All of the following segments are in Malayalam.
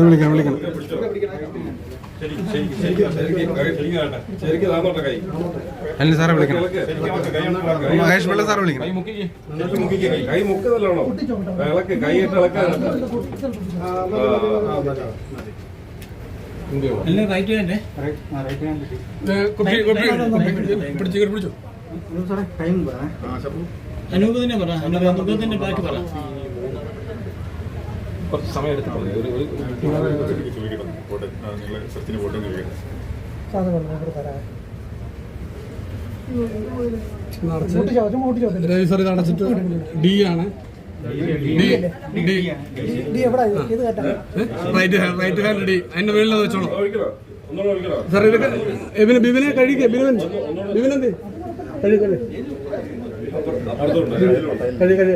വിളിക്കണം വിളിക്കണം അല്ല സാറെ വിളിക്കണം. മഹേഷ് പിള്ള സാറെ വിളിക്കണം കൈ കൈ മുക്ക് നല്ലോണോ ഇളക്ക് കൈ ഇട്ട് ഇളക്കാൻ എല്ലാം റൈറ്റ് തന്നെ അനൂപ് തന്നെ പറ. അനൂപ് തന്നെ ബാക്കി പറ. കുറച്ച് സമയം എടുത്ത് ചോദിക്കണം ഡി ആണ്. Right hand right hand D. അതിന്റെ മുകളിൽ വെച്ചോളൂ. സാർ ഇതൊക്കെ എബിന് ബിബിനെ കഴിക്കുക ബിബിൻ ബിബിനെന്ത് കഴി കഴി അടുത്തുണ്ട് കഴി കഴി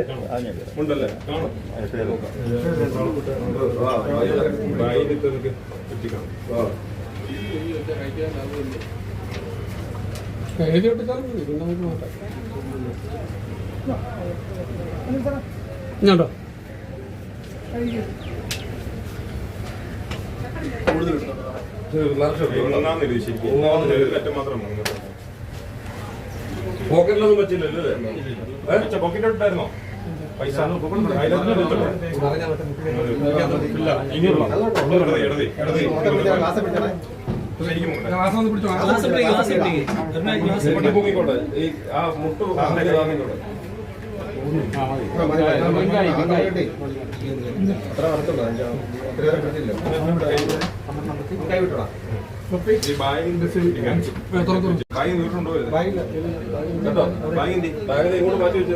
ഉണ്ടല്ലേ എഴുതി മതി. പിന്നെ നമുക്ക് നോക്കാം ഇങ്ങോട്ടോ. പോക്കറ്റിലൊന്നും പറ്റില്ലല്ലോ അല്ലേ? പോക്കറ്റ് ഉണ്ടായിരുന്നോ പൈസ. ഗ്ലാസ് ഒന്ന് പിടിച്ചോ. ഗ്ലാസ് ഇട്ടേ, ഗ്ലാസ് ഇട്ടേ. ഒരെണ്ണം ഗ്ലാസ് മുട്ടി പൊങ്ങിക്കോട്ടെ ഈ ആ മുട്ട് താന്നിക്കോട്ടെ ഈ ബാഗിന്റെ ഇരിക്കാൻ. ബാഗ് നീട്ടുണ്ടോ ഇത്? കേട്ടോ? ബാഗിന്റെ ബാഗിനെ ഇങ്ങോട്ട് മാറ്റി വെച്ചു.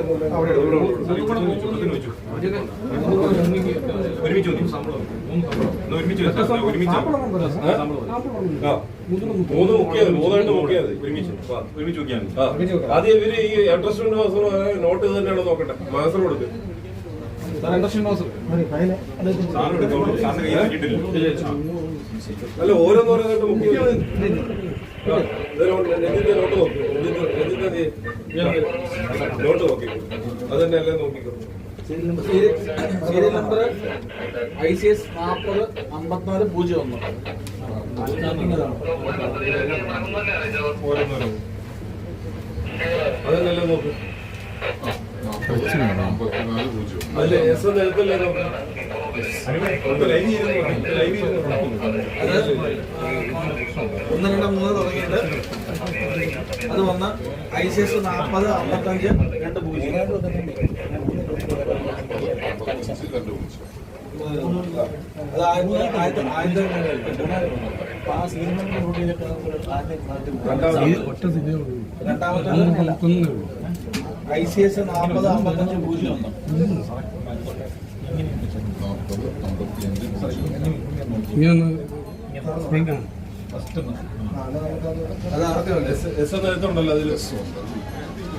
ഒരുമിച്ച് ഒരുമിച്ച്. ഒരുമിച്ച് മൂന്ന് മുക്കിയത് മൂന്നായിട്ട് മുക്കിയത് ഒരുമിച്ച് ഒരുമിച്ച് നോക്കിയാൽ ആ. ആദ്യം ഇവർ ഈ അഡ്രസ് നോട്ട് തന്നെയാണോ നോക്കട്ടെ മാസം കൊടുക്ക്. അല്ല ഓരോന്നോരോന്നായിട്ട് ഇത് നോട്ട് നോക്കി. നോട്ട് നോക്കി. അത് തന്നെ എല്ലാം നോക്കിക്കോ serial number I C S നാൽപ്പത് അമ്പത്തിനാല് പൂജ്യം ഒന്ന്. നോക്ക്. ഒന്ന് രണ്ട് മൂന്ന് തുടങ്ങിയിട്ട് അത് വന്ന് ഐ സി എസ് നാൽപ്പത് അമ്പത്തഞ്ച് രണ്ട് പൂജ്യം. അത് ആയിരത്തി ആയിരത്തി ആയിരത്തി ഐ സി എസ് നാൽപ്പത് അമ്പത്തഞ്ച് പൂജ്യം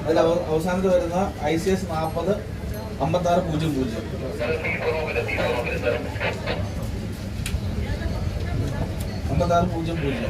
അതിൽ അവസാനത്ത് വരുന്ന ഐ സി എസ് നാൽപ്പത് അമ്പത്താറ് പൂജ്യം പൂജ്യം. അമ്പത്താറ് പൂജ്യം പൂജ്യം.